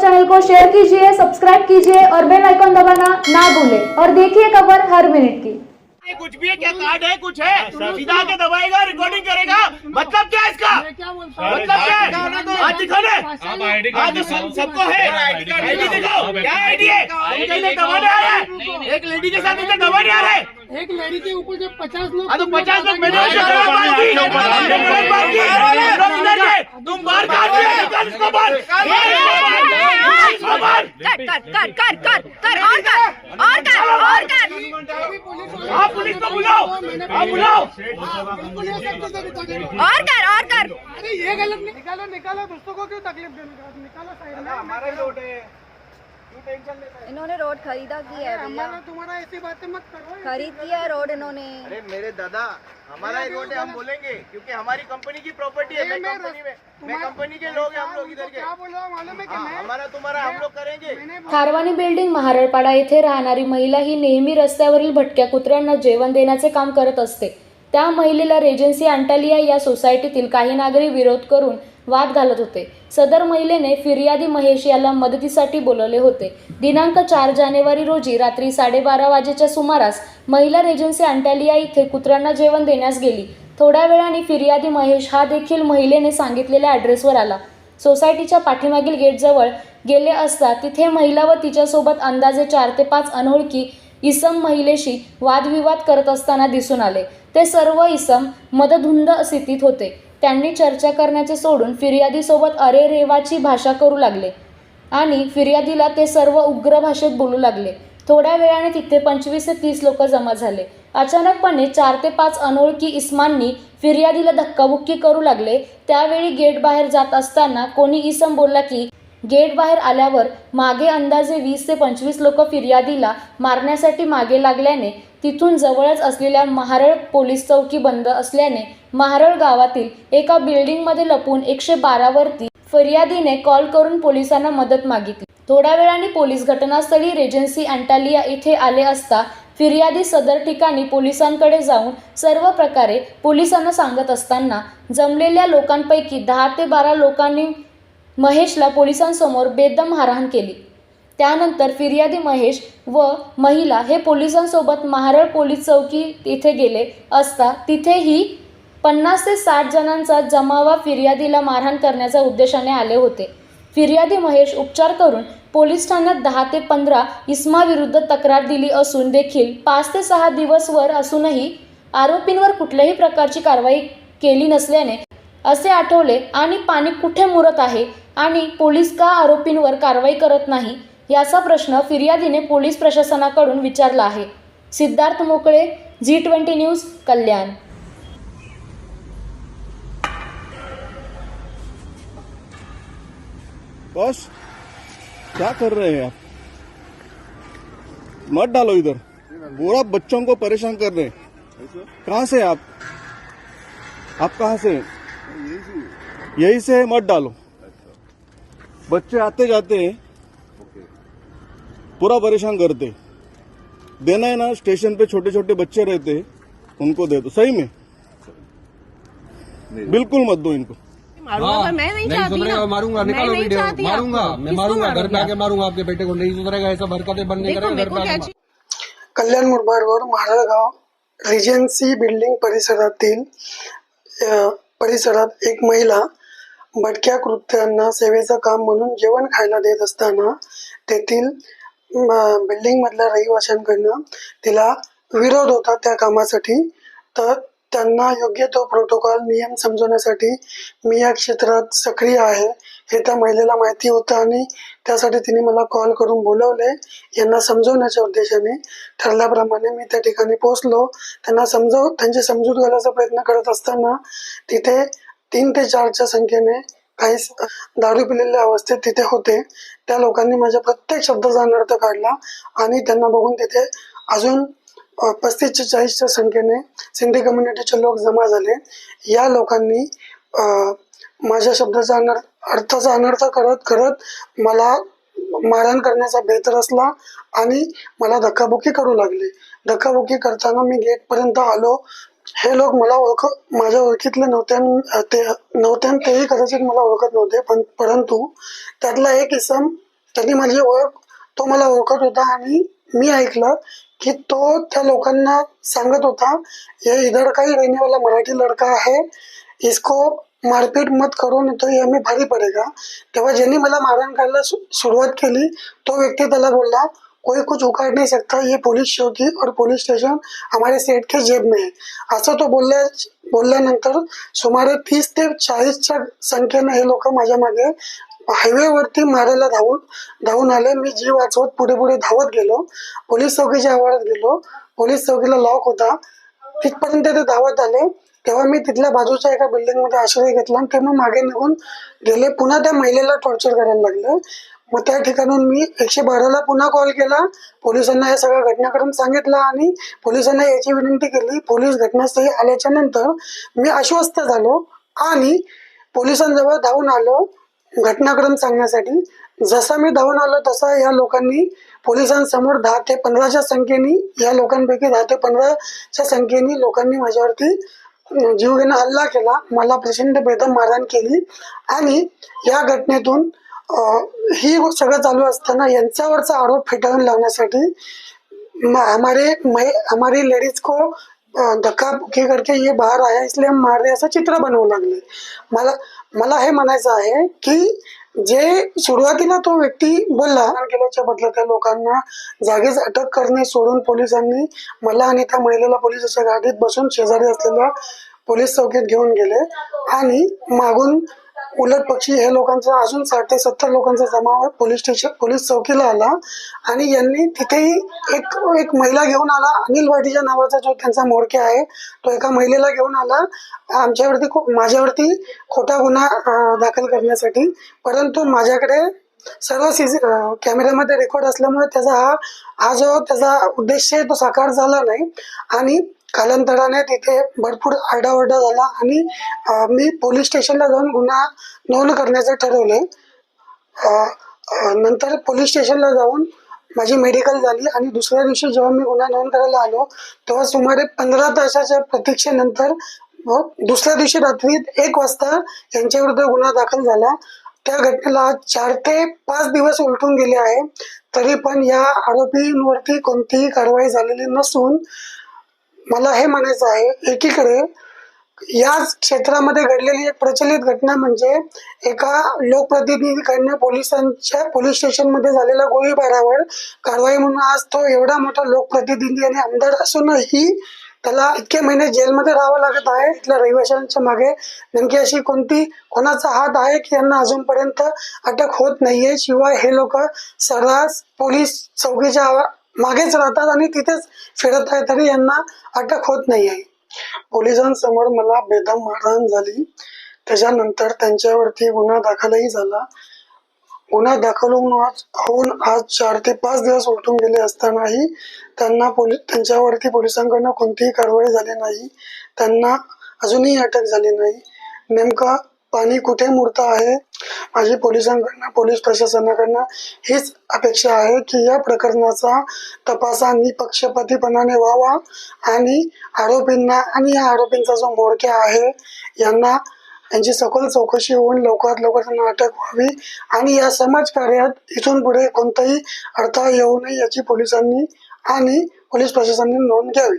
Channel को share कीजिए subscribe कीजिए और बेल आइकॉन दबाना ना भूले और देखिए खबर हर मिनट की। कुछ भी है क्या? कार्ड है कुछ है? सीधा के दबाएगा रिकॉर्डिंग करेगा। मतलब क्या इसका? मतलब क्या है? आज दिखाने आज सबको है। आईडी दिखाओ। क्या आईडी है? दबाने आ रहे हैं। एक लेडी के साथ इधर दबाने आ रहे हैं। एक लेडी के ऊपर जब पचास लोग हाँ तो पचास लोग मैंने उनसे गलत बात की हमने गलत बात की हम लोग इधर थे तुम बाहर कहाँ दिए निकाल इसको बाहर। निकाल इसको बाहर। कर कर कर कर कर कर और कर और कर और कर। हाँ पुलिस को बुलाओ हाँ बुलाओ। बिल्कुल ये सब चीजें दिखा देंगे। और कर और कर। अरे ये गलत नहीं। निकालो निकालो दोस्तों को क्यों तकलीफ देने का निकालो साइड में। हमारा रोड है क्यों टेंशन लेता है। इन्होंने रोड खरीदा की है भैया। तुम्हारा ऐसी बातें मत करो खरीद किया है रोड इन्होंने। अरे मेरे दादा हमारा ही रोड है हम बोलेंगे क्योंकि हमारी कंपनी की प्रॉपर्टी है मैं मैं कंपनी में कंपनी के लोग हैं हम लोग इधर के। क्या बोल रहा हूँ मालूम है कि हाँ, मैं हमारा तुम्हारा हम लोग करेंगे। खारवानी बिल्डिंग महारळपाडा येथे राहणारी महिला ही नेहमी रस्त्यावरील भटक्या कुत्र्यांना जेवण देण्याचे काम करत असते. त्या महिलेला रेजन्सी अंटालिया या सोसायटीतील काही नागरिक विरोध करून वाद घालत होते. सदर महिलेने फिर्यादी महेश याला मदतीसाठी बोलवले होते. दिनांक चार जानेवारी रोजी रात्री साडेबारा वाजेच्या सुमारास महिला रेजन्सी अंटालिया इथे कुत्र्यांना जेवण देण्यास गेली. थोड्या वेळाने फिर्यादी महेश हा देखील महिलेने सांगितलेल्या ॲड्रेसवर आला. सोसायटीच्या पाठीमागील गेटजवळ गेले असता तिथे महिला व तिच्यासोबत अंदाजे चार ते पाच अनोळखी इसम महिलेशी वादविवाद करत असताना दिसून आले. ते सर्व इसम मदधुंद स्थितीत होते. त्यांनी चर्चा करण्याचे सोडून फिर्यादीसोबत अरे रेवाची भाषा करू लागले. आणि फिर्यादीला ते सर्व उग्र भाषेत बोलू लागले. थोड्या वेळाने तिथे पंचवीस ते तीस लोक जमा झाले. अचानकपणे चार ते पाच अनोळखी इस्मांनी फिर्यादीला धक्काबुक्की करू लागले. त्यावेळी गेट बाहेर जात असताना कोणी इसम बोलला की गेट बाहेर आल्यावर मागे अंदाजे वीस ते पंचवीस लोक फिर्यादीला मारण्यासाठी मागे लागल्याने तिथून जवळच असलेल्या महारळ पोलीस चौकी बंद असल्याने महारळ गावातील एका बिल्डिंगमध्ये लपून एकशे बारावरती फिर्यादीने कॉल करून पोलिसांना मदत मागितली. थोड्या वेळाने पोलीस घटनास्थळी रेजन्सी अँटालिया इथे आले असता फिर्यादी सदर ठिकाणी पोलिसांकडे जाऊन सर्व प्रकारे पोलिसांना सांगत असताना जमलेल्या लोकांपैकी दहा ते बारा लोकांनी महेशला पोलिसांसमोर बेदम मारहाण केली. त्यानंतर फिर्यादी महेश व महिला हे पोलिसांसोबत महारळ पोलीस चौकी इथे गेले असता तिथेही पन्नास ते साठ जणांचा जमावा फिर्यादीला मारहाण करण्याच्या उद्देशाने आले होते. फिर्यादी महेश उपचार करून पोलीस ठाण्यात दहा ते पंधरा इस्माविरुद्ध तक्रार दिली असून देखील पाच ते सहा दिवसवर असूनही आरोपींवर कुठल्याही प्रकारची कारवाई केली नसल्याने असे आठवले आणि पाणी कुठे मुरत आहे? आणि पोलीस का आरोपींवर कारवाई करत नाही? याचा प्रश्न फिर्यादीने पोलीस प्रशासनाकडून विचारला आहे. Siddharth Mokale Zee twenty news Kalyan. बस क्या कर रहे हैं आप? मत डालो इधर। पूरा बच्चों को परेशान कर रहे हैं। कहाँ से आप? आप कहाँ से हैं? यही से है, मत डालो। बच्चे आते जाते हैं पूरा परेशान करते देना है ना स्टेशन पे छोटे छोटे बच्चे रहते हैं उनको दे दो। सही में? बिल्कुल मत दो इनको। मारूँगा मैं नहीं चाहती ना। मारूँगा निकालो वीडियो। मारूँगा मैं मारूँगा घर पे मारूँगी? आके मारूँगा आपके बेटे को नहीं सुधरेगा ऐसा हरकतें बंद करेगा घर पे Kalyan Murbad road Maharalgaon regency building परिसरातील अ, परिसरात एक महिला भटक्या कृत्यांना सेवेचं काम म्हणून जेवण खायला देत असताना तेथील बिल्डिंग मधल्या रहिवाशांकडनं तिला विरोध होता त्या कामासाठी. तर त्यांना योग्य तो प्रोटोकॉल नियम समजवण्यासाठी मी या क्षेत्रात सक्रिय आहे. हे त्या महिलेला माहिती होतं आणि त्यासाठी तिने मला कॉल करून बोलवले. यांना समजवण्याच्या उद्देशाने ठरल्याप्रमाणे मी त्या ठिकाणी पोहोचलो. त्यांना समजव त्यांची समजूत घालायचा प्रयत्न करत असताना तिथे तीन ते चारच्या संख्येने काही दारू पिलेल्या अवस्थेत तिथे होते. त्या लोकांनी माझ्या प्रत्येक शब्दाचा अनर्थ काढला आणि त्यांना बघून तिथे अजून पस्तीसच्या चाळीसच्या संख्येने सिंधी कम्युनिटीचे लोक जमा झाले. या लोकांनी माझ्या शब्दाचा अनर्थ अर्थाचा अनर्थ करत करत मला मारहाण करण्याचा बेहतर असला आणि मला धक्काबुक्की करू लागले. धक्काबुक्की करताना मी गेटपर्यंत आलो. हे लोक मला ओळख माझ्या ओळखीतले नव्हते ते नव्हते आणि तेही कदाचित मला ओळखत नव्हते पण परंतु त्यातला एक इसम त्यांनी माझी ओळख तो मला ओळखत होता आणि मी ऐकलं की तो त्या लोकांना सांगत होता हे इधर काही रेनेवाला मराठी लड़का आहे. इसको मारपीट मत करू नहीं तो ये हमें भारी पडेगा. तेव्हा ज्यांनी मला मारहाण करायला सु- सुरुवात केली तो व्यक्ती त्याला बोलला कोई कुछ उखाड़ नहीं सकता ये पोलीस चौकी और पोलीस स्टेशन हमारे सेठ के जेब में है. असं तो बोलल्या बोलल्यानंतर सुमारे तीस ते चाळीसच्या संख्येनं हे लोक माझ्या मागे हायवेवरती मारायला धावून धावून आले. मी जीव वाचवत पुढे पुढे धावत गेलो. पोलीस चौकीच्या आवारात गेलो. पोलीस चौकीला लॉक होता. तिथपर्यंत ते धावत आले. तेव्हा मी तिथल्या बाजूच्या एका बिल्डिंगमध्ये आश्रय घेतला आणि ते मग मागे निघून गेले पुन्हा त्या महिलेला टॉर्चर करायला लागलं. मग त्या ठिकाणून मी एकशे बाराला पुन्हा कॉल केला. पोलिसांना या सगळ्या घटनाक्रम सांगितला आणि पोलिसांना याची विनंती केली. पोलीस घटनास्थळी आल्याच्यानंतर मी आश्वस्त झालो आणि पोलिसांजवळ धावून आलो घटनाक्रम सांगण्यासाठी. जसा मी धावून आलो तसा या लोकांनी पोलिसांसमोर दहा ते पंधराच्या संख्येने या लोकांपैकी दहा ते पंधराच्या संख्येने लोकांनी माझ्यावरती जीवघेणा हल्ला केला. मला प्रचंड बेदम मारहाण केली. आणि या घटनेतून ही सगळं चालू असताना यांच्यावरचा आरोप फेटाळून लावण्यासाठी म- हमारे मै- हमारी लेडीज को धक्का बुक्की करके ये बाहर आया इसलिए हम मार रहे असं चित्र बनवू लागले. मला मला हे म्हणायचं आहे की जे सुरुवातीला तो व्यक्ती बोलला केल्याच्या बदल्यात त्या लोकांना जागीच अटक करणे सोडून पोलिसांनी मला आणि त्या महिलेला पोलिसाच्या गाडीत बसून शेजारी असलेल्या पोलीस चौकीत घेऊन गेले आणि मागून उलट पक्षी हे लोकांचा अजून साठ ते सत्तर लोकांचा जमाव पोलीस स्टेशन पोलीस चौकीला आला. आणि यांनी तिथेही एक एक महिला घेऊन आला. अनिल वाटीच्या नावाचा जो त्यांचा मोडके आहे तो एका महिलेला घेऊन आला. आमच्यावरती खो- माझ्यावरती खोटा गुन्हा दाखल करण्यासाठी. परंतु माझ्याकडे सर्व सी कॅमेऱ्यामध्ये रेकॉर्ड असल्यामुळे त्याचा हा हा जो त्याचा उद्देश आहे तो साकार झाला नाही. आणि कालांतराने तिथे भरपूर आरडाओरडा झाला आणि मी पोलीस स्टेशनला जाऊन गुन्हा नोंद करण्याचं ठरवले नंतर पोलीस स्टेशनला जाऊन माझी मेडिकल झाली आणि दुसऱ्या दिवशी जेव्हा मी गुन्हा नोंद करायला आलो तेव्हा सुमारे पंधरा तासाच्या प्रतीक्षेनंतर व दुसऱ्या दिवशी रात्री एक वाजता यांच्याविरुद्ध गुन्हा दाखल झाला. त्या घटनेला आज चार ते पाच दिवस उलटून गेले आहे. तरी पण या आरोपींवरती कोणतीही कारवाई झालेली नसून मला हे म्हणायचं आहे एकीकडे याच क्षेत्रामध्ये घडलेली एक प्रचलित घटना म्हणजे एका लोकप्रतिनिधीकडनं पोलिसांच्या पोलीस स्टेशनमध्ये झालेल्या गोळीबारावर कारवाई म्हणून आज तो एवढा मोठा लोकप्रतिनिधी आणि आमदार असूनही त्याला इतके महिने जेलमध्ये राहावं लागत आहे इथल्या रहिवाशांच्या मागे. नेमकी अशी कोणती कोणाचा हात आहे की यांना अजूनपर्यंत अटक होत नाहीये? शिवाय हे लोक सर्रास पोलीस चौकीच्या मागेच राहतात आणि तिथेच फिरत आहे तरी यांना अटक होत नाही आहे. पोलिसांसमोर मला बेदम मारहाण झाली. त्याच्यानंतर त्यांच्यावरती गुन्हा दाखलही झाला. गुन्हा दाखल होऊन आज होऊन आज चार ते पाच दिवस उलटून गेले असतानाही त्यांना पोलीस त्यांच्यावरती पोलिसांकडनं कोणतीही कारवाई झाली नाही. त्यांना अजूनही अटक झाली नाही. नेमका पाणी कुठे मुरत आहे? माझी पोलिसांकडनं पोलीस प्रशासनाकडनं हीच अपेक्षा आहे की या प्रकरणाचा तपास निपक्षपातीपणाने व्हावा आणि आरोपींना आणि या आरोपींचा जो मोडक्या आहे यांना यांची सखोल चौकशी होऊन लवकरात लवकर त्यांना अटक व्हावी आणि या समाजकार्यात इथून पुढे कोणताही अडथळा येऊ नये याची पोलिसांनी आणि पोलीस प्रशासनाने नोंद घ्यावी.